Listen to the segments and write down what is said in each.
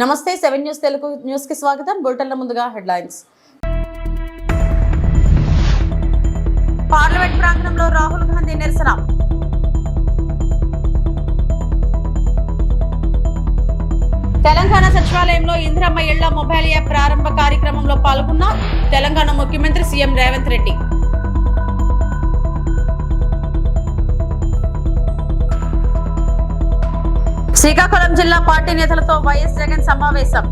నమస్తే seven news Telugu న్యూస్కి స్వాగతం. బులెటిన్ల ముందుగా హెడ్లైన్స్. పార్లమెంట్ ప్రాంగణంలో రాహుల్ గాంధీ నిరసన. తెలంగాణ సచివాలయంలో ఇందిరమ్మ ఇళ్ళ మొబైల్ యాప్ ప్రారంభ కార్యక్రమంలో పాల్గొన్న తెలంగాణ ముఖ్యమంత్రి సీఎం రేవంత్ రెడ్డి. శ్రీకాకుళం జిల్లా పార్టీ నేతలతో వైఎస్ జగన్ సమావేశం.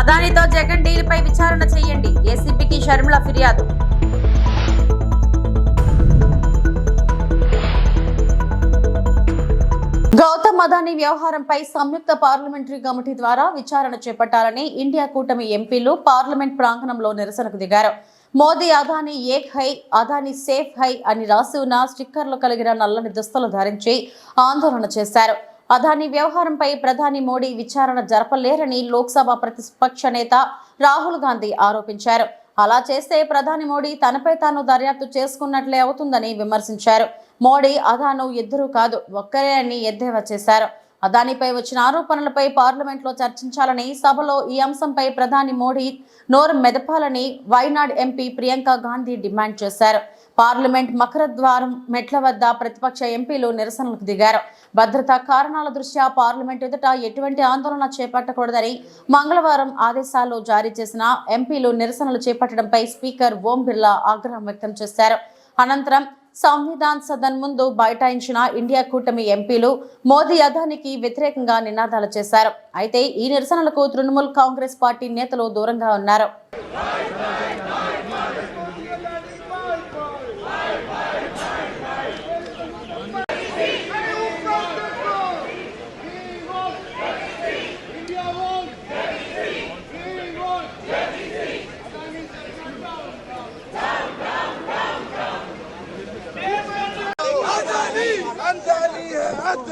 అదానితో జగన్ డీల్ పై విచారణ చేయండి. ఏసీపీకి షర్మిల ఫిర్యాదు. గౌతమ్ అదానీ వ్యవహారంపై సంయుక్త పార్లమెంటరీ కమిటీ ద్వారా విచారణ చేపట్టాలని ఇండియా కూటమి ఎంపీలు పార్లమెంట్ ప్రాంగణంలో నిరసనకు దిగారు. మోదీ అదానీ ఏక్ హై అదానీ సేఫ్ హై అని రాసి ఉన్న స్టిక్కర్లు కలిగిన నల్లని దుస్తులు ధరించి ఆందోళన చేశారు. అదానీ వ్యవహారంపై ప్రధాని మోడీ విచారణ జరపలేరని లోక్సభ ప్రతిపక్ష నేత రాహుల్ గాంధీ ఆరోపించారు. అలా చేస్తే ప్రధాని మోడీ తనపై తాను దర్యాప్తు చేసుకున్నట్లే అవుతుందని విమర్శించారు. మోడీ అదాను ఇద్దరు కాదు ఒక్కరే అని ఎద్దేవా చేశారు. అదానిపై వచ్చిన ఆరోపణలపై పార్లమెంట్లో చర్చించాలని సభలో ఈ అంశంపై ప్రధాని మోడీ నోరు మెదపాలని వైనాడ్ ఎంపీ ప్రియాంక గాంధీ డిమాండ్ చేశారు. పార్లమెంట్ మకరద్వారం మెట్ల వద్ద ప్రతిపక్ష ఎంపీలు నిరసనలకు దిగారు. భద్రతా కారణాల దృష్ట్యా పార్లమెంట్ ఎదుట ఎటువంటి ఆందోళన చేపట్టకూడదని మంగళవారం ఆదేశాలు జారీ చేసిన ఎంపీలు నిరసనలు చేపట్టడంపై స్పీకర్ ఓం బిర్లా ఆగ్రహం వ్యక్తం చేశారు. అనంతరం సంవిధాన్ సదన్ ముందు బైఠాయించిన ఇండియా కూటమి ఎంపీలు మోదీ అదానికి వ్యతిరేకంగా నినాదాలు చేశారు. అయితే ఈ నిరసనలకు తృణమూల్ కాంగ్రెస్ పార్టీ నేతలు దూరంగా ఉన్నారు.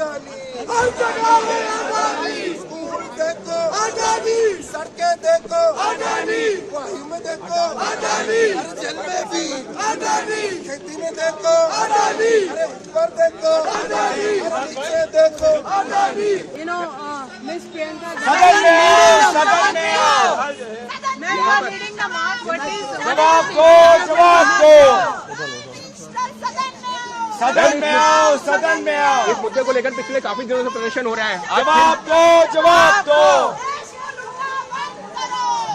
है अदानी अदानी अदानी स्कूल देखो अदानी सड़कें देखो अदानी वायु में देखो अदानी अरे जल में भी अदानी खेती में देखो अदानी अरे ऊपर देखो अदानी अरे नीचे देखो Adani you know, uh, Miss Priyanka सदन में आओ सदन में आओ Ma'am, you are reading the mark. What is जवाब दो जवाब दो सदन में आओ सदन में आओ। इस मुद्दे को लेकर पिछले काफ़ी दिनों से प्रदर्शन हो रहा है। जवाब दो जवाब दो।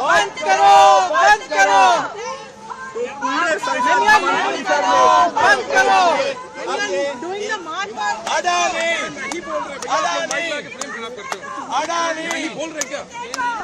बंद करो बंद करो। बंद करो। अडानी। अडानी बोल रहे क्या अडानी। अडानी।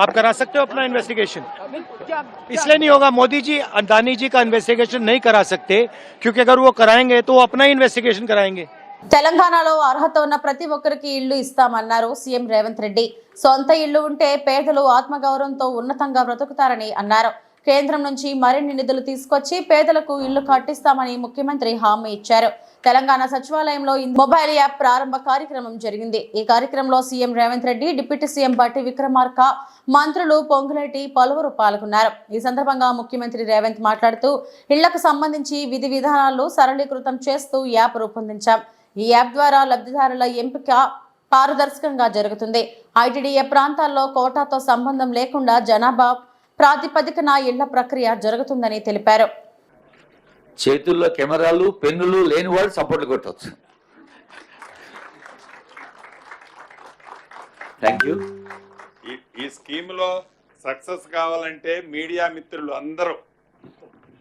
आप करा सकते हो अपना इन्वेस्टिगेशन इसलिए नहीं होगा मोदी जी अदानी जी का इन्वेस्टिगेशन नहीं करा सकते क्योंकि अगर वो कराएंगे तो वो अपना ही इन्वेस्टिगेशन कराएंगे తెలంగాణలో అర్హత ఉన్న ప్రతి ఒక్కరికి ఇల్లు ఇస్తామన్నారు సీఎం రేవంత్ రెడ్డి సొంత ఇల్లు ఉంటే పేదలు ఆత్మగౌరవంతో ఉన్నతంగా బ్రతుకుతారని అన్నారు కేంద్రం నుంచి మరిన్ని నిధులు తీసుకొచ్చి పేదలకు ఇల్లు కట్టిస్తామని ముఖ్యమంత్రి హామీ ఇచ్చారు. తెలంగాణ సచివాలయంలో మొబైల్ యాప్ ప్రారంభ కార్యక్రమం జరిగింది. ఈ కార్యక్రమంలో CM Revanth Reddy deputy CM Bhatti Vikramarka మంత్రులు పొంగులేటి పలువురు పాల్గొన్నారు. ఈ సందర్భంగా ముఖ్యమంత్రి రేవంత్ మాట్లాడుతూ ఇళ్ళకు సంబంధించి విధి విధానాలు సరళీకృతం చేస్తూ యాప్ రూపొందించాం. ఈ యాప్ ద్వారా లబ్ధిదారుల ఎంపిక పారదర్శకంగా జరుగుతుంది. ఐటీడీఏ ప్రాంతాల్లో కోటాతో సంబంధం లేకుండా జనాభా ప్రాతిపదికన ఇళ్ళ ప్రక్రియ జరుగుతుందని తెలిపారు. చేతుల్లో కెమెరాలు పెన్నులు లేని వాళ్ళు సపోర్ట్లు కొట్టవచ్చు థ్యాంక్ యూ ఈ ఈ స్కీమ్లో సక్సెస్ కావాలంటే మీడియా మిత్రులు అందరూ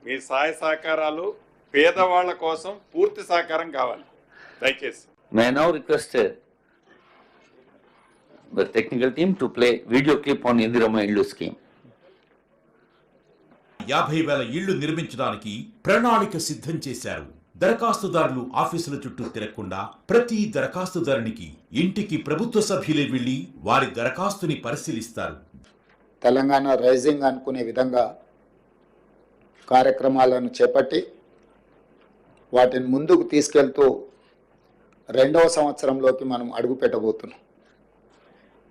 మీ సహాయ సహకారాలు పేదవాళ్ళ కోసం పూర్తి సహకారం కావాలి. దయచేసి. May now request the technical team to play video clip on Indiramma ఇల్లు స్కీమ్ యాభై వేల ఇళ్ళు నిర్మించడానికి ప్రణాళిక సిద్ధం చేశారు. దరఖాస్తుదారులు ఆఫీసుల చుట్టూ తిరగకుండా ప్రతి దరఖాస్తుదారునికి ఇంటికి ప్రభుత్వ సభ్యులే వెళ్ళి వారి దరఖాస్తుని పరిశీలిస్తారు. తెలంగాణ రైజింగ్ అనుకునే విధంగా కార్యక్రమాలను చేపట్టి వాటిని ముందుకు తీసుకెళ్తూ రెండవ సంవత్సరంలోకి మనం అడుగు పెట్టబోతున్నాం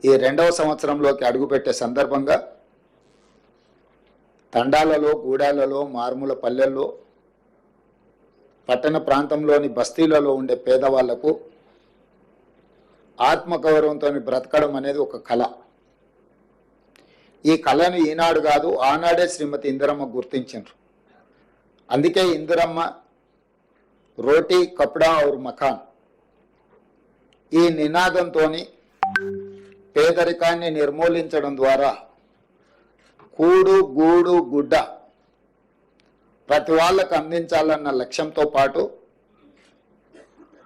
ఈ రెండవ సంవత్సరంలోకి అడుగుపెట్టే సందర్భంగా తండాలలో గూడాలలో మారుమూల పల్లెల్లో పట్టణ ప్రాంతంలోని బస్తీలలో ఉండే పేదవాళ్ళకు ఆత్మగౌరవంతో బ్రతకడం అనేది ఒక కళ. ఈ కళను ఈనాడు కాదు ఆనాడే శ్రీమతి ఇందిరమ్మ గుర్తించారు అందుకే ఇందిరమ్మ రోటీ కప్డా ఔర్ మకాన్ ఈ నినాదంతో పేదరికాన్ని నిర్మూలించడం ద్వారా కూడు గూడు గుడ్డ. ప్రతి వాళ్ళకు అందించాలన్న లక్ష్యంతో పాటు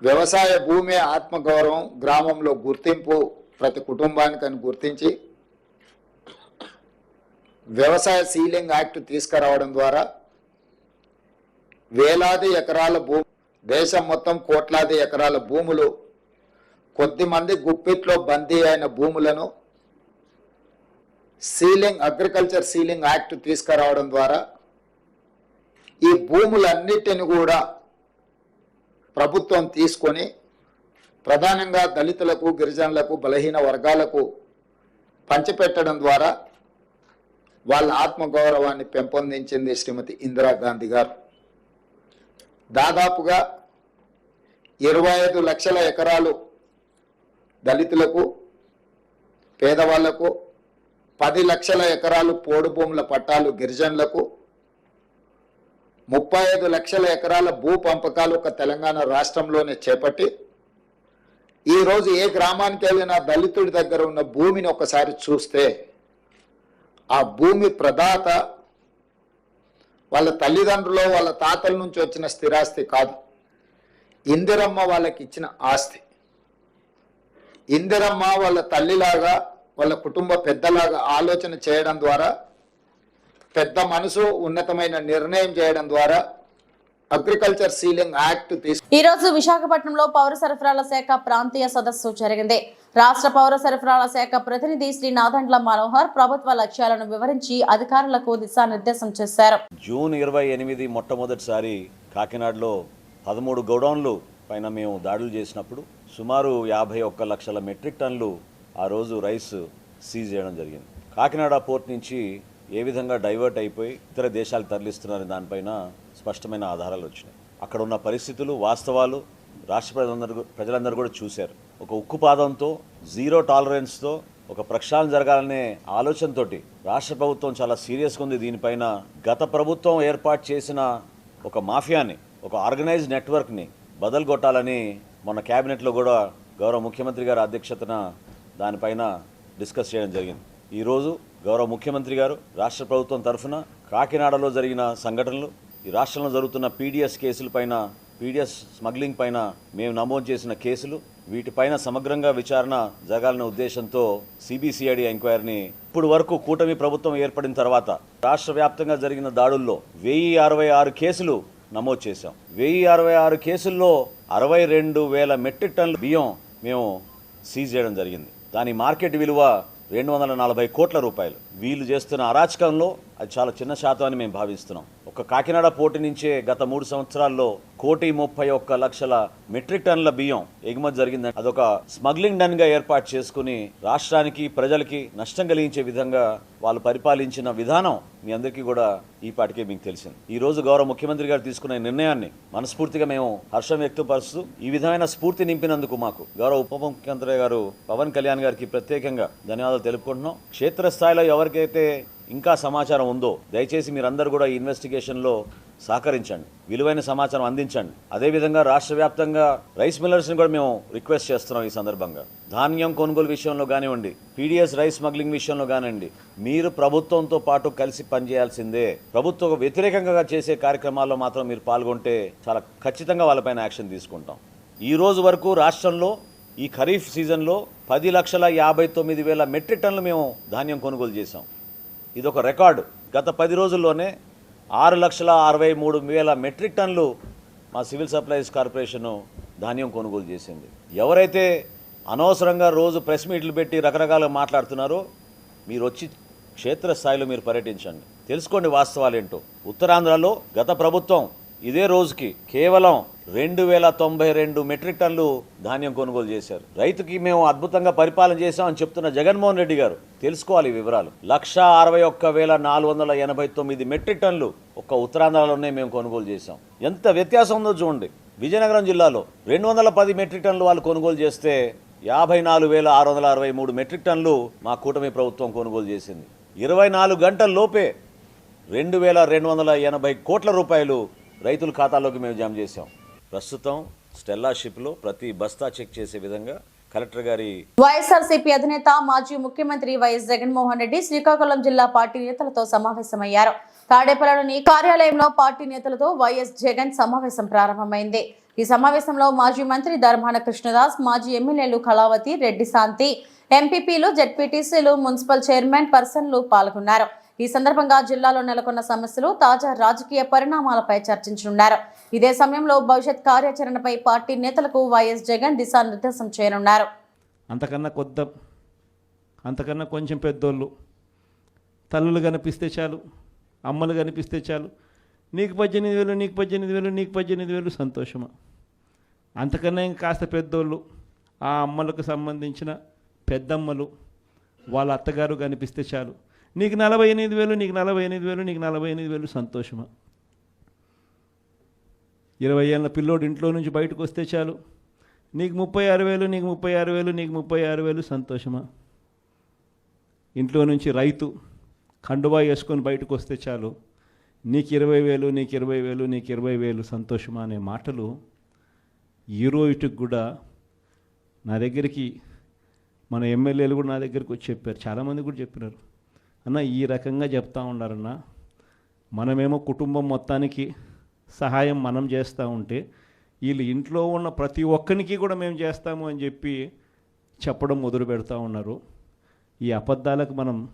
వ్యవసాయ భూమి ఆత్మగౌరవం గ్రామంలో గుర్తింపు ప్రతి కుటుంబానికని గుర్తించి వ్యవసాయ సీలింగ్ యాక్ట్ తీసుకురావడం ద్వారా వేలాది ఎకరాల భూమి దేశం మొత్తం కోట్లాది ఎకరాల భూములు కొద్దిమంది గుప్పిట్లో బందీ అయిన భూములను సీలింగ్ అగ్రికల్చర్ సీలింగ్ యాక్ట్ తీసుకురావడం ద్వారా ఈ భూములన్నిటిని కూడా ప్రభుత్వం తీసుకొని ప్రధానంగా దళితులకు గిరిజనులకు బలహీన వర్గాలకు పంచిపెట్టడం ద్వారా వాళ్ళ ఆత్మగౌరవాన్ని పెంపొందించింది శ్రీమతి ఇందిరాగాంధీ గారు. దాదాపుగా ఇరవై ఐదు లక్షల ఎకరాలు దళితులకు పేదవాళ్ళకు పది లక్షల ఎకరాలు పోడు భూముల పట్టాలు గిరిజనులకు ముప్పై ఐదు లక్షల ఎకరాల భూ పంపకాలు ఒక తెలంగాణ రాష్ట్రంలోనే చేపట్టి ఈరోజు ఏ గ్రామానికి వెళ్ళినా దళితుడి దగ్గర ఉన్న భూమిని ఒకసారి చూస్తే ఆ భూమి ప్రదాత వాళ్ళ తల్లిదండ్రులు వాళ్ళ తాతల నుంచి వచ్చిన స్థిరాస్తి కాదు. ఇందిరమ్మ వాళ్ళకి ఇచ్చిన ఆస్తి. ఇందిరమ్మ వాళ్ళ తల్లిలాగా వాళ్ళ కుటుంబ పెద్దలాగా ఆలోచన చేయడం ద్వారా పెద్ద మనసు ఉన్నతమైన నిర్ణయం చేయడం ద్వారా అగ్రికల్చర్ సీలింగ్ యాక్ట్ తీసుకు ఈ రోజు విశాఖపట్నంలో పౌర సరఫరాల శాఖ ప్రాంతీయ సదస్సు జరిగింది. రాష్ట్ర పౌర సరఫరాల శాఖ ప్రతినిధి శ్రీ నాదండ్ల మనోహర్ ప్రభుత్వ లక్ష్యాలను వివరించి అధికారులకు దిశానిర్దేశం చేశారు. జూన్ ఇరవై ఎనిమిది మొట్టమొదటిసారి కాకినాడలో పదమూడు గోడౌన్లు పైన మేము దాడులు చేసినప్పుడు సుమారు యాభై ఒక్క లక్షల మెట్రిక్ టన్నులు ఆ రోజు రైస్ సీజ్ చేయడం జరిగింది. కాకినాడ పోర్ట్ నుంచి ఏ విధంగా డైవర్ట్ అయిపోయి ఇతర దేశాలు తరలిస్తున్నారని దానిపైన స్పష్టమైన ఆధారాలు వచ్చినాయి. అక్కడ ఉన్న పరిస్థితులు వాస్తవాలు రాష్ట్ర ప్రజలందరూ ప్రజలందరూ కూడా చూశారు. ఒక ఉక్కు పాదంతో జీరో టాలరెన్స్తో ఒక ప్రక్షాళన జరగాలనే ఆలోచనతోటి రాష్ట్ర ప్రభుత్వం చాలా సీరియస్గా ఉంది. దీనిపైన గత ప్రభుత్వం ఏర్పాటు చేసిన ఒక మాఫియాని ఒక ఆర్గనైజ్ నెట్వర్క్ని బదలు కొట్టాలని మొన్న క్యాబినెట్లో కూడా గౌరవ ముఖ్యమంత్రి గారి అధ్యక్షతన దానిపైన డిస్కస్ చేయడం జరిగింది. ఈరోజు గౌరవ ముఖ్యమంత్రి గారు రాష్ట్ర ప్రభుత్వం తరఫున కాకినాడలో జరిగిన సంఘటనలు ఈ రాష్ట్రంలో జరుగుతున్న పీడిఎస్ కేసులపైన పీడిఎస్ స్మగ్లింగ్ పైన మేము నమోదు చేసిన కేసులు వీటిపైన సమగ్రంగా విచారణ జరగాలనే ఉద్దేశంతో సిబిసిఐడి ఎంక్వైరీని ఇప్పుడు వరకు కూటమి ప్రభుత్వం ఏర్పడిన తర్వాత రాష్ట్ర వ్యాప్తంగా జరిగిన దాడుల్లో వెయ్యి అరవై ఆరు కేసులు నమోదు చేశాం. వెయ్యి అరవై ఆరు కేసుల్లో అరవై రెండు వేల మెట్రిక్ టన్ల బియ్యం మేము సీజ్ చేయడం జరిగింది. దాని మార్కెట్ విలువ రెండు వందల నలభై కోట్ల రూపాయలు. వీళ్ళు చేస్తున్న అరాచకంలో అది చాలా చిన్న శాతం అని మేము భావిస్తున్నాం. ఒక కాకినాడ పోటీ నుంచే గత మూడు సంవత్సరాల్లో కోటి ముప్పై ఒక్క లక్షల మెట్రిక్ టన్నుల బియ్యం ఎగుమతి జరిగిందని అదొక స్మగ్లింగ్ డన్గా ఏర్పాటు చేసుకుని రాష్ట్రానికి ప్రజలకి నష్టం కలిగించే విధంగా వాళ్ళు పరిపాలించిన విధానం మీ అందరికీ కూడా ఈ పాటికే మీకు తెలిసింది. ఈ రోజు గౌరవ ముఖ్యమంత్రి గారు తీసుకున్న నిర్ణయాన్ని మనస్ఫూర్తిగా మేము హర్షం వ్యక్తపరుస్తూ ఈ విధమైన స్ఫూర్తి నింపినందుకు మాకు గౌరవ ఉప ముఖ్యమంత్రి గారు పవన్ కళ్యాణ్ గారికి ప్రత్యేకంగా ధన్యవాదాలు తెలుపుకుంటున్నాం. క్షేత్రస్థాయిలో ఎవరికైతే ఇంకా సమాచారం ఉందో దయచేసి మీరందరూ కూడా ఈ ఇన్వెస్టిగేషన్లో సహకరించండి. విలువైన సమాచారం అందించండి. అదేవిధంగా రాష్ట్ర వ్యాప్తంగా రైస్ మిల్లర్స్ని కూడా మేము రిక్వెస్ట్ చేస్తున్నాం ఈ సందర్భంగా. ధాన్యం కొనుగోలు విషయంలో కానివ్వండి పీడిఎస్ రైస్ స్మగ్లింగ్ విషయంలో కానివ్వండి మీరు ప్రభుత్వంతో పాటు కలిసి పనిచేయాల్సిందే. ప్రభుత్వ వ్యతిరేకంగా చేసే కార్యక్రమాల్లో మాత్రం మీరు పాల్గొంటే చాలా ఖచ్చితంగా వాళ్ళపైన యాక్షన్ తీసుకుంటాం. ఈ రోజు వరకు రాష్ట్రంలో ఈ ఖరీఫ్ సీజన్లో పది లక్షల యాభై తొమ్మిది వేల మెట్రిక్ టన్నులు మేము ధాన్యం కొనుగోలు చేశాం. ఇదొక రికార్డు. గత పది రోజుల్లోనే ఆరు లక్షల అరవై మూడు వేల మెట్రిక్ టన్నులు మా సివిల్ సప్లైస్ కార్పొరేషను ధాన్యం కొనుగోలు చేసింది. ఎవరైతే అనవసరంగా రోజు ప్రెస్ మీట్లు పెట్టి రకరకాలుగా మాట్లాడుతున్నారో మీరు వచ్చి క్షేత్రస్థాయిలో మీరు పర్యటించండి. తెలుసుకోండి వాస్తవాలు ఏంటో ఉత్తరాంధ్రలో గత ప్రభుత్వం ఇదే రోజుకి కేవలం రెండు వేల తొంభై రెండు మెట్రిక్ టన్లు ధాన్యం కొనుగోలు చేశారు. రైతుకి మేము అద్భుతంగా పరిపాలన చేశామని చెప్తున్న జగన్మోహన్ రెడ్డి గారు తెలుసుకోవాలి ఈ వివరాలు. లక్ష అరవై ఒక్క వేల నాలుగు వందల ఎనభై తొమ్మిది మెట్రిక్ టన్లు ఒక్క ఉత్తరాంధ్రలోనే మేము కొనుగోలు చేశాం. ఎంత వ్యత్యాసం ఉందో చూడండి. విజయనగరం జిల్లాలో రెండు వందల పది మెట్రిక్ టన్లు వాళ్ళు కొనుగోలు చేస్తే యాభై నాలుగు వేల ఆరు వందల అరవై మూడు మెట్రిక్ టన్లు మా కూటమి ప్రభుత్వం కొనుగోలు చేసింది. ఇరవై నాలుగు గంటల లోపే రెండు వేల రెండు వందల ఎనభై కోట్ల రూపాయలు రైతుల ఖాతాలోకి మేము జమ చేశాం. ప్రస్తుతం స్టెల్లా షిప్లో ప్రతి బస్తా చెక్ చేసే విధంగా కలెక్టర్ గారి వైఎస్ఆర్సీపీ అధినేత మాజీ ముఖ్యమంత్రి వైఎస్ జగన్మోహన్ రెడ్డి శ్రీకాకుళం జిల్లా పార్టీ నేతలతో సమావేశమయ్యారు. తాడేపల్లిలోని కార్యాలయంలో పార్టీ నేతలతో వైఎస్ జగన్ సమావేశం ప్రారంభమైంది. ఈ సమావేశంలో మాజీ మంత్రి ధర్మాన కృష్ణదాస్ మాజీ ఎమ్మెల్యేలు కళావతి రెడ్డి శాంతి ఎంపీపీలు జెడ్పీటీసీలు మున్సిపల్ చైర్మన్ పర్సన్లు పాల్గొన్నారు. ఈ సందర్భంగా జిల్లాలో నెలకొన్న సమస్యలు తాజా రాజకీయ పరిణామాలపై చర్చించనున్నారు. ఇదే సమయంలో భవిష్యత్ కార్యాచరణపై పార్టీ నేతలకు వైఎస్ జగన్ దిశానిర్దేశం చేయనున్నారు. అంతకన్నా కొద్ద అంతకన్నా కొంచెం పెద్దోళ్ళు. తల్లులు కనిపిస్తే చాలు అమ్మలు కనిపిస్తే చాలు. నీకు పద్దెనిమిది వేలు నీకు పద్దెనిమిది వేలు నీకు పద్దెనిమిది వేలు సంతోషమా? అంతకన్నా ఇంకా కాస్త పెద్దోళ్ళు ఆ అమ్మలకు సంబంధించిన పెద్దమ్మలు వాళ్ళ అత్తగారు కనిపిస్తే చాలు. నీకు నలభై ఎనిమిది వేలు నీకు నలభై ఎనిమిది వేలు నీకు నలభై ఎనిమిది వేలు సంతోషమా? ఇరవై ఏళ్ళ పిల్లోడు ఇంట్లో నుంచి బయటకు వస్తే చాలు. నీకు ముప్పై ఆరు వేలు నీకు ముప్పై ఆరు వేలు నీకు ముప్పై ఆరు వేలు సంతోషమా? ఇంట్లో నుంచి రైతు కండువా వేసుకొని బయటకు వస్తే చాలు. నీకు ఇరవై వేలు నీకు ఇరవై వేలు నీకు ఇరవై వేలు సంతోషమా అనే మాటలు ఈ రోజుకి కూడా నా దగ్గరికి మన ఎమ్మెల్యేలు కూడా నా దగ్గరికి వచ్చి చెప్పారు. చాలామంది కూడా చెప్పినారు. అన్న ఈ రకంగా చెప్తా ఉన్నారన్న. మనమేమో కుటుంబం మొత్తానికి సహాయం మనం చేస్తూ ఉంటే వీళ్ళు ఇంట్లో ఉన్న ప్రతి ఒక్కరికి కూడా మేము చేస్తాము అని చెప్పి చెప్పడం మొదలు పెడతా ఉన్నారు. ఈ అబద్ధాలకు మనం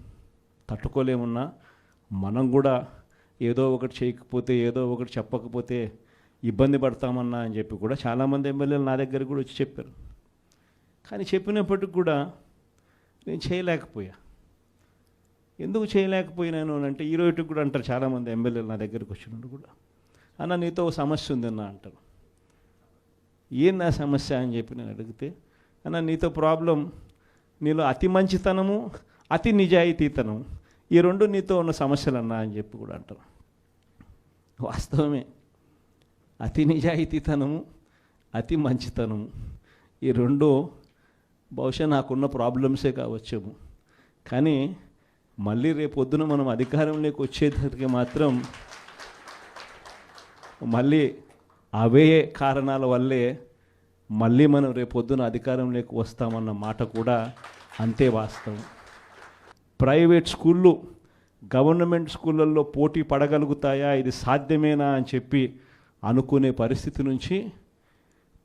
తట్టుకోలేమున్నా మనం కూడా ఏదో ఒకటి చేయకపోతే ఏదో ఒకటి చెప్పకపోతే ఇబ్బంది పడతామన్నా అని చెప్పి కూడా చాలామంది ఎమ్మెల్యేలు నా దగ్గర కూడా వచ్చి చెప్పారు. కానీ చెప్పినప్పటికి కూడా నేను చేయలేకపోయా. ఎందుకు చేయలేకపోయినాను అని అంటే ఈ రోజుకి కూడా అంటారు చాలామంది ఎమ్మెల్యేలు నా దగ్గరికి వచ్చినప్పుడు కూడా. అన్న నీతో ఓ సమస్య ఉందన్న అంటారు. ఏం నా సమస్య అని చెప్పి నేను అడిగితే అన్న నీతో ప్రాబ్లం నీలో అతి మంచితనము అతి నిజాయితీతనం ఈ రెండు నీతో ఉన్న సమస్యలు అన్నా అని చెప్పి కూడా అంటారు. వాస్తవమే అతి నిజాయితీతనము అతి మంచితనము ఈ రెండు బహుశా నాకున్న ప్రాబ్లమ్సే కావచ్చేమో. కానీ మళ్ళీ రేపొద్దున మనం అధికారంలోకి వచ్చేసరికి మాత్రం మళ్ళీ అవే కారణాల వల్లే మళ్ళీ మనం రేపొద్దున అధికారంలోకి వస్తామన్న మాట కూడా అంతే వాస్తవం. ప్రైవేట్ స్కూళ్ళు గవర్నమెంట్ స్కూళ్ళల్లో పోటీ పడగలుగుతాయా ఇది సాధ్యమేనా అని చెప్పి అనుకునే పరిస్థితి నుంచి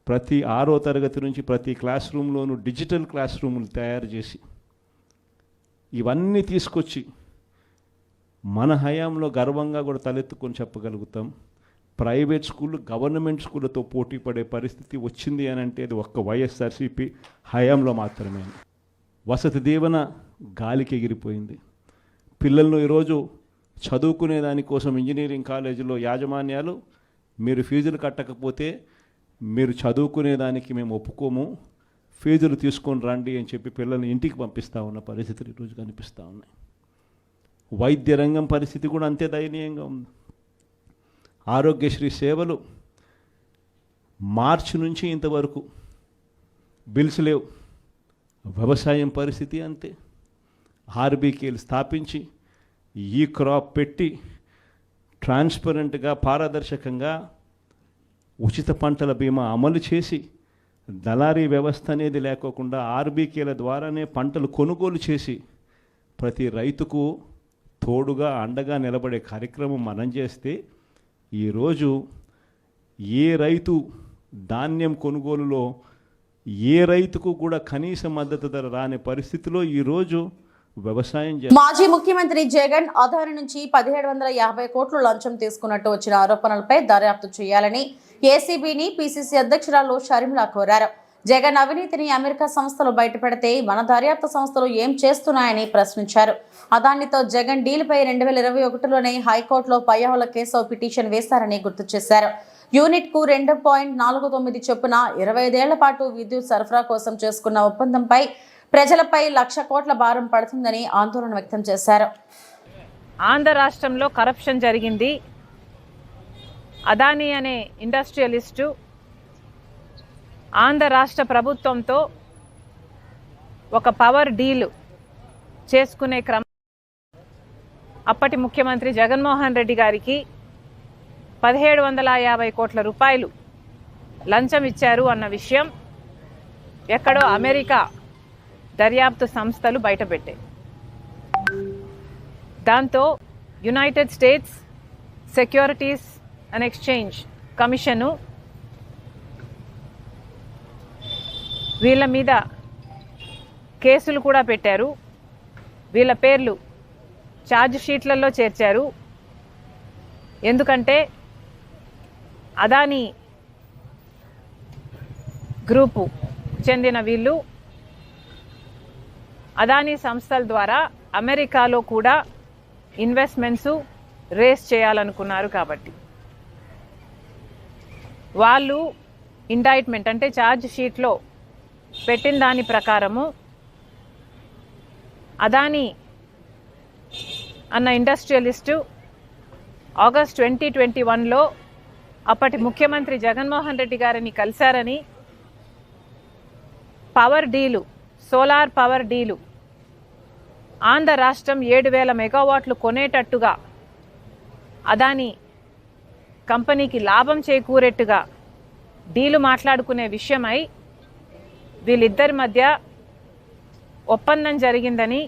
ప్రతి ఆరో తరగతి నుంచి ప్రతి క్లాస్ రూమ్లోనూ డిజిటల్ క్లాస్ రూములు తయారు చేసి ఇవన్నీ తీసుకొచ్చి మన హయాంలో గర్వంగా కూడా తలెత్తుకొని చెప్పగలుగుతాం. ప్రైవేట్ స్కూళ్ళు గవర్నమెంట్ స్కూళ్ళతో పోటీ పడే పరిస్థితి వచ్చింది అని అంటే అది ఒక్క వైఎస్ఆర్సీపీ హయాంలో మాత్రమే. వసతి దీవెన గాలికి ఎగిరిపోయింది. పిల్లలను ఈరోజు చదువుకునే దానికోసం ఇంజనీరింగ్ కాలేజీలో యాజమాన్యాలు మీరు ఫీజులు కట్టకపోతే మీరు చదువుకునే దానికి మేము ఒప్పుకోము. ఫీజులు తీసుకొని రండి అని చెప్పి పిల్లల్ని ఇంటికి పంపిస్తూ ఉన్న పరిస్థితులు ఈరోజు కనిపిస్తూ ఉన్నాయి. వైద్య రంగం పరిస్థితి కూడా అంతే దయనీయంగా ఉంది. ఆరోగ్యశ్రీ సేవలు మార్చి నుంచి ఇంతవరకు బిల్స్ లేవు. వ్యవసాయం పరిస్థితి అంతే. ఆర్బీకేలు స్థాపించి ఈ క్రాప్ పెట్టి ట్రాన్స్పరెంట్గా పారదర్శకంగా ఉచిత పంటల బీమా అమలు చేసి దళారీ వ్యవస్థ అనేది లేకోకుండా ఆర్బీకేల ద్వారానే పంటలు కొనుగోలు చేసి ప్రతి రైతుకు తోడుగా అండగా నిలబడే కార్యక్రమం మనం చేస్తే ఈరోజు ఏ రైతు ధాన్యం కొనుగోలులో ఏ రైతుకు కూడా కనీస మద్దతు ధర రాని పరిస్థితిలో ఈరోజు వ్యవసాయం మాజీ ముఖ్యమంత్రి జగన్ అదారి నుంచి పదిహేడు వందల యాభై కోట్లు లంచం తీసుకున్నట్టు వచ్చిన ఆరోపణలపై దర్యాప్తు చేయాలని ఏసీబీని పీసీసీ అధ్యక్షురాలు షర్మిలా కోరారు. జగన్ అవినీతిని అమెరికా సంస్థలు బయటపెడితే మన దర్యాప్తు సంస్థలు ఏం చేస్తున్నాయని ప్రశ్నించారు. అదానితో జగన్ డీల్పై రెండు వేల ఇరవై ఒకటిలోనే హైకోర్టులో పయ్యావుల కేసు పిటిషన్ వేశారని గుర్తు చేశారు. యూనిట్కు రెండు పాయింట్ నాలుగు తొమ్మిది చొప్పున ఇరవై ఐదేళ్ళ పాటు విద్యుత్ సరఫరా కోసం చేసుకున్న ఒప్పందంపై ప్రజలపై లక్ష కోట్ల భారం పడుతుందని ఆందోళన వ్యక్తం చేశారు. ఆంధ్ర రాష్ట్రంలో కరప్షన్ జరిగింది. అదానీ అనే ఇండస్ట్రియలిస్టు ఆంధ్ర రాష్ట్ర ప్రభుత్వంతో ఒక పవర్ డీల్ చేసుకునే క్రమం అప్పటి ముఖ్యమంత్రి జగన్మోహన్ రెడ్డి గారికి పదిహేడు వందల యాభై కోట్ల రూపాయలు లంచం ఇచ్చారు అన్న విషయం ఎక్కడో అమెరికా దర్యాప్తు సంస్థలు బయటపెట్టాయి. దాంతో United States Securities and Exchange commission. వీళ్ళ మీద కేసులు కూడా పెట్టారు. వీళ్ళ పేర్లు ఛార్జ్ షీట్లలో చేర్చారు. ఎందుకంటే అదానీ గ్రూపు చెందిన వీళ్ళు అదానీ సంస్థల ద్వారా అమెరికాలో కూడా ఇన్వెస్ట్మెంట్స్ రేస్ చేయాలనుకున్నారు కాబట్టి. వాళ్ళు ఇండైట్మెంట్ అంటే ఛార్జ్ షీట్లో పెట్టిన దాని ప్రకారము అదానీ అన్న ఇండస్ట్రియలిస్టు ఆగస్ట్ ట్వంటీ ట్వంటీ వన్లో అప్పటి ముఖ్యమంత్రి జగన్మోహన్ రెడ్డి గారిని కలిశారని పవర్ డీలు సోలార్ పవర్ డీలు ఆంధ్ర రాష్ట్రం ఏడు వేల మెగావాట్లు కొనేటట్టుగా అదాని కంపెనీకి లాభం చేకూరేట్టుగా డీలు మాట్లాడుకునే విషయమై వీళ్ళిద్దరి మధ్య ఒప్పందం జరిగిందని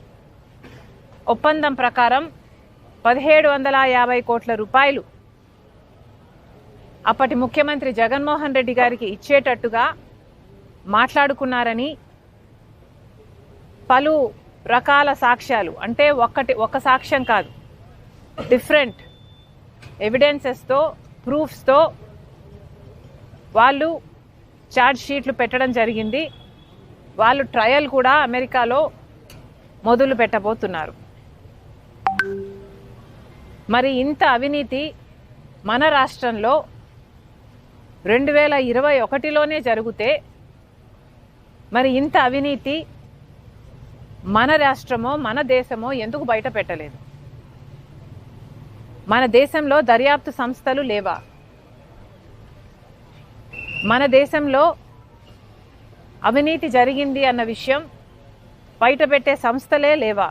ఒప్పందం ప్రకారం పదిహేడు వందల యాభై కోట్ల రూపాయలు అప్పటి ముఖ్యమంత్రి జగన్మోహన్ రెడ్డి గారికి ఇచ్చేటట్టుగా మాట్లాడుకున్నారని పలు రకాల సాక్ష్యాలు. అంటే ఒక్కటి ఒక సాక్ష్యం కాదు. డిఫరెంట్ ఎవిడెన్సెస్తో ప్రూఫ్స్తో వాళ్ళు ఛార్జ్ షీట్లు పెట్టడం జరిగింది. వాళ్ళు ట్రయల్ కూడా అమెరికాలో మొదలు పెట్టబోతున్నారు. మరి ఇంత అవినీతి మన రాష్ట్రంలో రెండు వేల ఇరవై ఒకటిలోనే జరిగితే మరి ఇంత అవినీతి మన రాష్ట్రమో మన దేశమో ఎందుకు బయట పెట్టలేదు? మన దేశంలో దర్యాప్తు సంస్థలు లేవా? మన దేశంలో అవినీతి జరిగింది అన్న విషయం బయటపెట్టే సంస్థలే లేవా?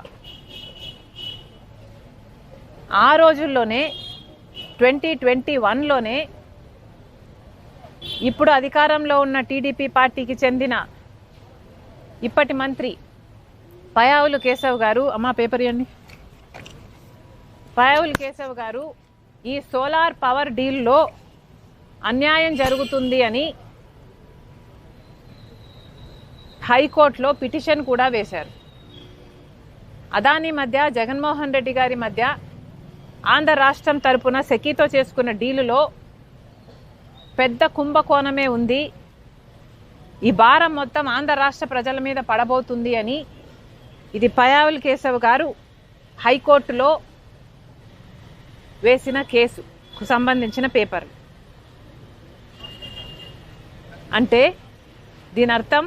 ఆ రోజుల్లోనే ట్వంటీ ట్వంటీ వన్లోనే ఇప్పుడు అధికారంలో ఉన్న టీడీపీ పార్టీకి చెందిన ఇప్పటి మంత్రి పయావులు కేశవ్ గారు అమ్మా పేపర్ ఇవ్వండి. పయావుల్ కేశవ్ గారు ఈ సోలార్ పవర్ డీల్లో అన్యాయం జరుగుతుంది అని హైకోర్టులో పిటిషన్ కూడా వేశారు. అదాని మధ్య జగన్మోహన్ రెడ్డి గారి మధ్య ఆంధ్ర రాష్ట్రం తరపున సెకీతో చేసుకున్న డీలులో పెద్ద కుంభకోణమే ఉంది. ఈ భారం మొత్తం ఆంధ్ర రాష్ట్ర ప్రజల మీద పడబోతుంది అని ఇది పయావుల్ కేశవ్ గారు హైకోర్టులో వేసిన కేసుకు సంబంధించిన పేపర్ అంటే దీని అర్థం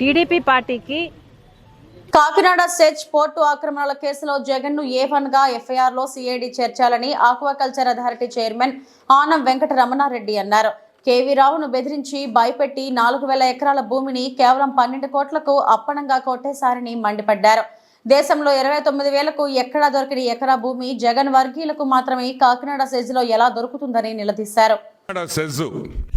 టీడీపీ పార్టీకి కాకినాడ సెచ్ పోర్టు ఆక్రమణల కేసులో జగన్ను ఏ వన్గా ఎఫ్ఐఆర్లో సిఐడి చేర్చాలని aquaculture authority chairman Anam Venkata Ramana Reddy అన్నారు కేవీ రావును బెదిరించి భయపెట్టి నాలుగు వేల ఎకరాల భూమిని కేవలం పన్నెండు కోట్లకు అప్పనంగా కొట్టేశారని మండిపడ్డారు. దేశంలో ఇరవై తొమ్మిది వేలకు ఎక్కడా దొరికిన ఎకరా భూమి జగన్ వర్గీయులకు మాత్రమే కాకినాడ సైజులో ఎలా దొరుకుతుందని నిలదీశారు. సెజ్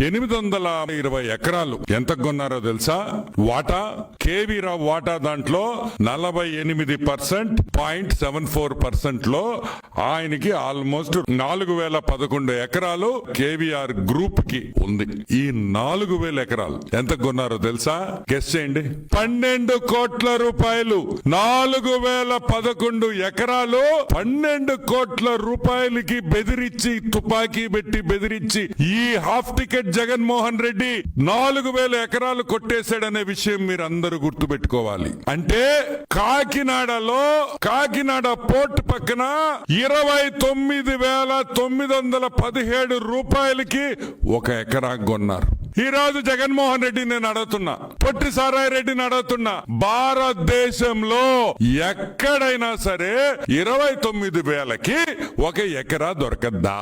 ఎనిమిది వందల ఇరవై ఎకరాలు. ఎంత కొన్నారో తెలుసా? వాటా? కేవీరావు వాటా దాంట్లో నలభై ఎనిమిది పర్సెంట్ పాయింట్ సెవెన్ ఫోర్ పర్సెంట్లో ఆయనకి ఆల్మోస్ట్ నాలుగు వేల పదకొండు ఎకరాలు కేవీఆర్ గ్రూప్కి ఉంది. ఈ నాలుగు వేల ఎకరాలు ఎంత కొన్నారో తెలుసా? గెస్ చేయండి. పన్నెండు కోట్ల రూపాయలు. నాలుగు వేల పదకొండు ఎకరాలు పన్నెండు కోట్ల రూపాయలకి బెదిరించి తుపాకీ పెట్టి బెదిరించి ఈ హాఫ్ టికెట్ జగన్మోహన్ రెడ్డి నాలుగు వేల ఎకరాలు కొట్టేశాడనే విషయం మీరు అందరూ గుర్తుపెట్టుకోవాలి. అంటే కాకినాడలో కాకినాడ పోర్ట్ పక్కన ఇరవై తొమ్మిది వేల తొమ్మిది వందల పదిహేడు రూపాయలకి ఒక ఎకరా కొన్నారు. ఈ రోజు జగన్మోహన్ రెడ్డి నేను అడుగుతున్నా. పొట్టి సారాయి రెడ్డిని అడుగుతున్నా. భారతదేశంలో ఎక్కడైనా సరే ఇరవై తొమ్మిది వేలకి ఒక ఎకరా దొరకద్దా?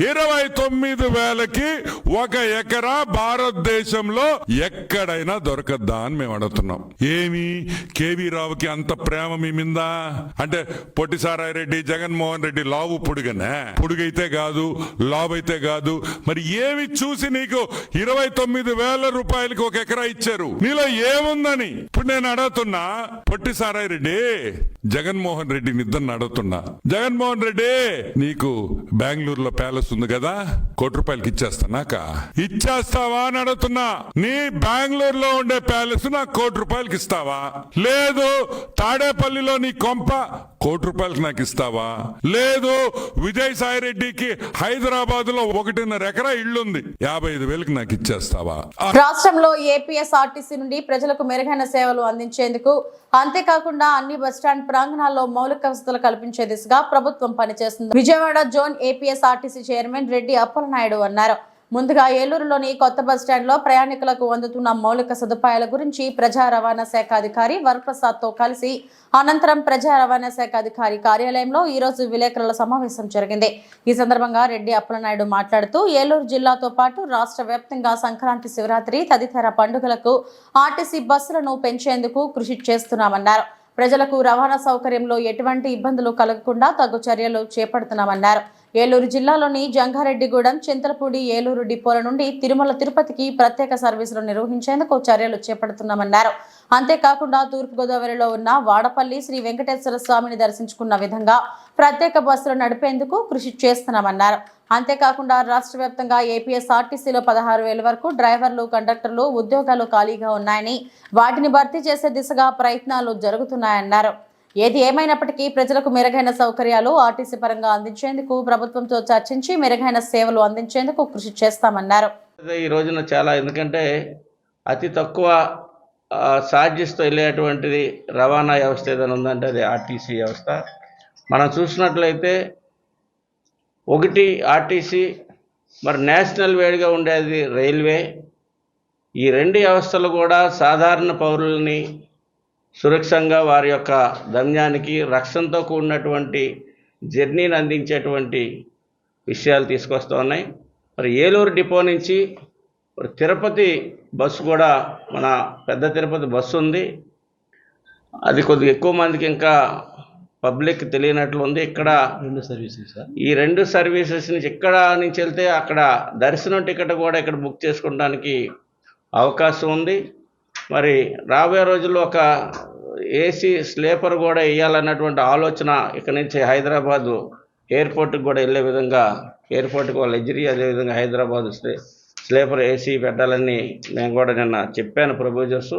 ఇరవై తొమ్మిది వేలకి ఒక ఎకరా భారతదేశంలో ఎక్కడైనా దొరకద్దా అని మేము అడుగుతున్నాం. ఏమి? కేవీ రావుకి అంత ప్రేమ మీ అంటే పొట్టి సారాయి రెడ్డి జగన్మోహన్ రెడ్డి లావు పొడుగనే? పొడుగైతే కాదు లావు అయితే కాదు. మరి ఏమి చూసి నీకు ఇరవై తొమ్మిది వేల రూపాయలకి ఒక ఎకరా ఇచ్చారు. నీలో ఏముందని? ఇప్పుడు నేను అడుగుతున్నా పొట్టి సారాయి రెడ్డి జగన్మోహన్ రెడ్డి నిద్రను అడుగుతున్నా. జగన్మోహన్ రెడ్డి నీకు బెంగళూరులో ప్యాలెస్ ఉంది కదా కోటి రూపాయలకి ఇచ్చేస్తానాక ఇచ్చేస్తావా అని అడుగుతున్నా. నీ బెంగళూరులో ఉండే ప్యాలెస్ నాకు కోటి రూపాయలకి ఇస్తావా? లేదు తాడేపల్లిలో నీ కొంప కోటి రూపాయలకి నాకు ఇస్తావా? లేదు విజయసాయి రెడ్డికి హైదరాబాద్లో ఒకటిన్నర ఎకరా ఇల్లుంది యాభై ఐదు వేలకి నాకు ఇచ్చేస్తావా రాష్ట్రంలో ఏపీఎస్ఆర్టీసీ నుండి ప్రజలకు మెరుగైన సేవలు అందించేందుకు అంతేకాకుండా అన్ని బస్టాండ్ ప్రాంగణాల్లో మౌలిక వసతులు కల్పించే దిశగా ప్రభుత్వం పనిచేస్తుంది. Vijayawada zone APSRTC chairman Reddy Appalanaidu అన్నారు. ముందుగా ఏలూరులోని కొత్త బస్టాండ్లో ప్రయాణికులకు అందుతున్న మౌలిక సదుపాయాల గురించి ప్రజా రవాణా శాఖ అధికారి వరప్రసాద్తో కలిసి అనంతరం ప్రజా రవాణా శాఖ అధికారి కార్యాలయంలో ఈరోజు విలేకరుల సమావేశం జరిగింది. ఈ సందర్భంగా రెడ్డి అప్పలనాయుడు మాట్లాడుతూ ఏలూరు జిల్లాతో పాటు రాష్ట్ర వ్యాప్తంగా సంక్రాంతి శివరాత్రి తదితర పండుగలకు ఆర్టీసీ బస్సులను పెంచేందుకు కృషి చేస్తున్నామన్నారు. ప్రజలకు రవాణా సౌకర్యంలో ఎటువంటి ఇబ్బందులు కలగకుండా తగు చర్యలు చేపడుతున్నామన్నారు. ఏలూరు జిల్లాలోని జంగారెడ్డిగూడెం చింతలపూడి ఏలూరు డిపోల నుండి తిరుమల తిరుపతికి ప్రత్యేక సర్వీసులు నిర్వహించేందుకు చర్యలు చేపడుతున్నామన్నారు. అంతేకాకుండా తూర్పుగోదావరిలో ఉన్న వాడపల్లి శ్రీ వెంకటేశ్వర స్వామిని దర్శించుకున్న విధంగా ప్రత్యేక బస్సులు నడిపేందుకు కృషి చేస్తున్నామన్నారు. అంతేకాకుండా రాష్ట్ర వ్యాప్తంగా ఏపీఎస్ఆర్టీసీలో పదహారు వేల వరకు డ్రైవర్లు కండక్టర్లు ఉద్యోగాలు ఖాళీగా ఉన్నాయని వాటిని భర్తీ చేసే దిశగా ప్రయత్నాలు జరుగుతున్నాయన్నారు. ఏది ఏమైనప్పటికీ ప్రజలకు మెరుగైన సౌకర్యాలు ఆర్టీసీ పరంగా అందించేందుకు ప్రభుత్వంతో చర్చించి మెరుగైన సేవలు అందించేందుకు కృషి చేస్తామన్నారు. ఈ రోజున చాలా ఎందుకంటే అతి తక్కువ ఛార్జెస్తో వెళ్ళేటువంటిది రవాణా వ్యవస్థ ఏదైనా ఉందంటే అది ఆర్టీసీ వ్యవస్థ. మనం చూసినట్లయితే ఒకటి ఆర్టీసీ మరి నేషనల్ వేడిగా ఉండేది రైల్వే. ఈ రెండు వ్యవస్థలు కూడా సాధారణ పౌరులని సురక్షంగా వారి యొక్క గమ్యానికి రక్షణతో కూడినటువంటి జర్నీని అందించేటువంటి విషయాలు తీసుకొస్తూ ఉన్నాయి. మరి ఏలూరు డిపో నుంచి మరి తిరుపతి బస్సు కూడా మన పెద్ద తిరుపతి బస్సు ఉంది. అది కొద్దిగా ఎక్కువ మందికి ఇంకా పబ్లిక్ తెలియనట్లు ఉంది. ఇక్కడ రెండు సర్వీసెస్ సార్. ఈ రెండు సర్వీసెస్ నుంచి ఇక్కడ నుంచి వెళ్తే అక్కడ దర్శనం టికెట్ కూడా ఇక్కడ బుక్ చేసుకోవడానికి అవకాశం ఉంది. మరి రాబోయే రోజుల్లో ఒక ఏసీ స్లీపర్ కూడా వేయాలన్నటువంటి ఆలోచన ఇక్కడ నుంచి హైదరాబాదు ఎయిర్పోర్ట్కి కూడా వెళ్ళే విధంగా ఎయిర్పోర్ట్కి వాళ్ళు ఎజిరి అదేవిధంగా హైదరాబాద్ స్లీ స్లీపర్ ఏసీ పెట్టాలని నేను కూడా నిన్న చెప్పాను ప్రపోజర్స్.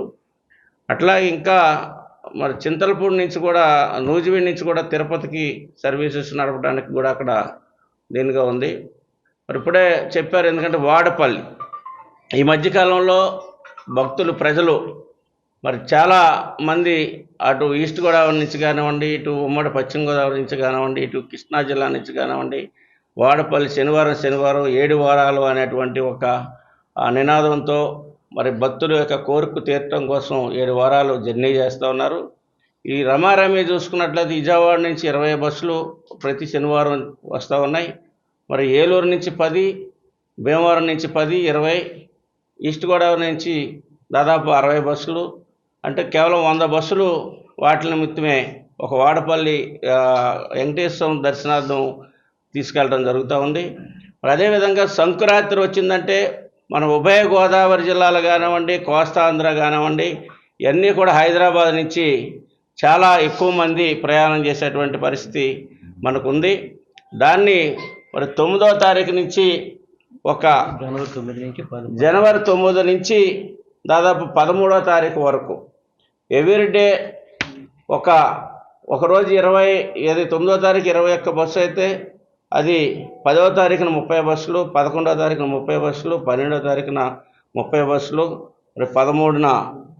అట్లా ఇంకా మరి చింతలపూడి నుంచి కూడా నూజివీడి నుంచి కూడా తిరుపతికి సర్వీసెస్ నడపడానికి కూడా అక్కడ దీనిగా ఉంది. మరి ఇప్పుడే చెప్పారు ఎందుకంటే వాడపల్లి. ఈ మధ్యకాలంలో భక్తులు ప్రజలు మరి చాలా మంది అటు ఈస్ట్ గోదావరి నుంచి కానివ్వండి ఇటు ఉమ్మడి పశ్చిమ గోదావరి నుంచి కానివ్వండి ఇటు కృష్ణా జిల్లా నుంచి కానివ్వండి వాడపల్లి శనివారం శనివారం ఏడు వారాలు అనేటువంటి ఒక నినాదంతో మరి భక్తుల యొక్క కోరిక తీర్చడం కోసం ఏడు వారాలు జర్నీ చేస్తూ ఉన్నారు. ఈ రమారమి చూసుకున్నట్లయితే విజయవాడ నుంచి ఇరవై బస్సులు ప్రతి శనివారం వస్తూ ఉన్నాయి. మరి ఏలూరు నుంచి పది భీమవరం నుంచి పది ఇరవై ఈస్ట్ గోదావరి నుంచి దాదాపు అరవై బస్సులు అంటే కేవలం వంద బస్సులు వాటి నిమిత్తమే ఒక వాడపల్లి వెంకటేశ్వరం దర్శనార్థం తీసుకెళ్ళడం జరుగుతూ ఉంది. అదేవిధంగా సంక్రాంతి వచ్చిందంటే మన ఉభయ గోదావరి జిల్లాలు కానివ్వండి కోస్తాంధ్ర కానివ్వండి ఇవన్నీ కూడా హైదరాబాద్ నుంచి చాలా ఎక్కువ మంది ప్రయాణం చేసేటువంటి పరిస్థితి మనకుంది. దాన్ని మరి తొమ్మిదో తారీఖు నుంచి ఒక జనవరి తొమ్మిది నుంచి జనవరి తొమ్మిది నుంచి దాదాపు పదమూడో తారీఖు వరకు. ఎవ్రీడే ఒక ఒకరోజు ఇరవై ఏది తొమ్మిదో తారీఖు ఇరవై ఒక్క బస్సు అయితే అది పదవ తారీఖున ముప్పై బస్సులు పదకొండవ తారీఖున ముప్పై బస్సులు పన్నెండవ తారీఖున ముప్పై బస్సులు రేపు పదమూడున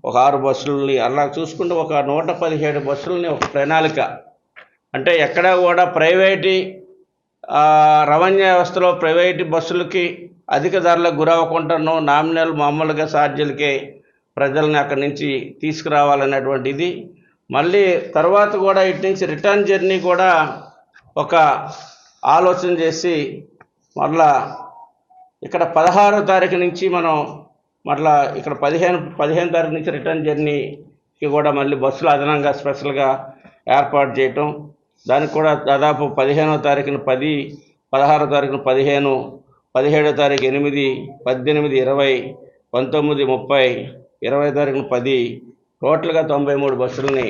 ఒక ఆరు బస్సులని అలా చూసుకుంటే ఒక నూట పదిహేడు బస్సులని ఒక ప్రణాళిక. అంటే ఎక్కడా కూడా ప్రైవేటీ రవాణా వ్యవస్థలో ప్రైవేటు బస్సులకి అధిక ధరలకు గురవ్వకుండాను నామినల్ మామూలుగా ఛార్జీలకే ప్రజల్ని అక్కడి నుంచి తీసుకురావాలనేటువంటిది. మళ్ళీ తర్వాత కూడా ఇటు నుంచి రిటర్న్ జర్నీ కూడా ఒక ఆలోచన చేసి మళ్ళా ఇక్కడ పదహారో తారీఖు నుంచి మనం మళ్ళా ఇక్కడ పదిహేను పదిహేను తారీఖు నుంచి రిటర్న్ జర్నీకి కూడా మళ్ళీ బస్సులు అదనంగా స్పెషల్గా ఏర్పాటు చేయటం దానికి కూడా దాదాపు పదిహేనో తారీఖున పది పదహారో తారీఖున పదిహేను పదిహేడో తారీఖు ఎనిమిది పద్దెనిమిది ఇరవై పంతొమ్మిది ముప్పై ఇరవై తారీఖున పది. టోటల్గా తొంభై మూడు బస్సులని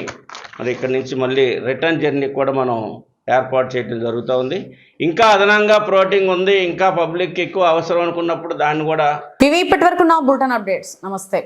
మరి ఇక్కడి నుంచి మళ్ళీ రిటర్న్ జర్నీ కూడా మనం ఏర్పాటు చేయడం జరుగుతూ ఉంది. ఇంకా అదనంగా ప్రోటింగ్ ఉంది. ఇంకా పబ్లిక్ ఎక్కువ అవసరం అనుకున్నప్పుడు దాన్ని కూడా ఇవి ఇప్పటి వరకు నా బులెటిన్ అప్డేట్స్. నమస్తే.